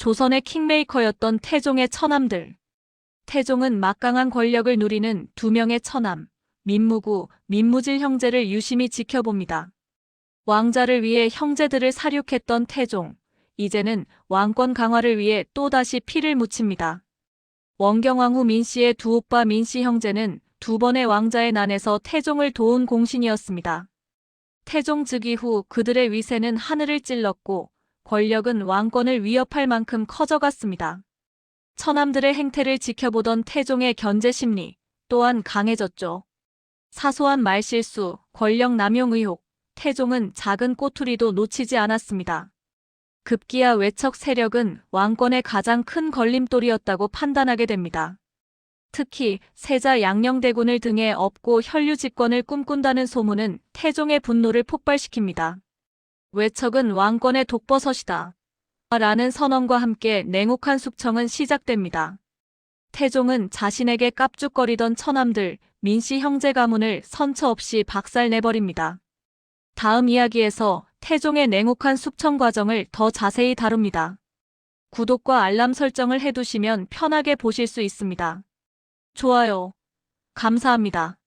조선의 킹메이커였던 태종의 처남들. 태종은 막강한 권력을 누리는 두 명의 처남, 민무구, 민무질 형제를 유심히 지켜봅니다. 왕자를 위해 형제들을 사륙했던 태종. 이제는 왕권 강화를 위해 또다시 피를 묻힙니다. 원경왕 후 민씨의 두 오빠 민씨 형제는 두 번의 왕자의 난에서 태종을 도운 공신이었습니다. 태종 즉위 후 그들의 위세는 하늘을 찔렀고 권력은 왕권을 위협할 만큼 커져갔습니다. 처남들의 행태를 지켜보던 태종의 견제 심리 또한 강해졌죠. 사소한 말실수, 권력 남용 의혹, 태종은 작은 꼬투리도 놓치지 않았습니다. 급기야 외척 세력은 왕권의 가장 큰 걸림돌이었다고 판단하게 됩니다. 특히 세자 양녕대군을 등에 업고 혈류 집권을 꿈꾼다는 소문은 태종의 분노를 폭발시킵니다. 외척은 왕권의 독버섯이다. 라는 선언과 함께 냉혹한 숙청은 시작됩니다. 태종은 자신에게 깝죽거리던 처남들, 민씨 형제 가문을 선처 없이 박살내버립니다. 다음 이야기에서 태종의 냉혹한 숙청 과정을 더 자세히 다룹니다. 구독과 알람 설정을 해두시면 편하게 보실 수 있습니다. 좋아요. 감사합니다.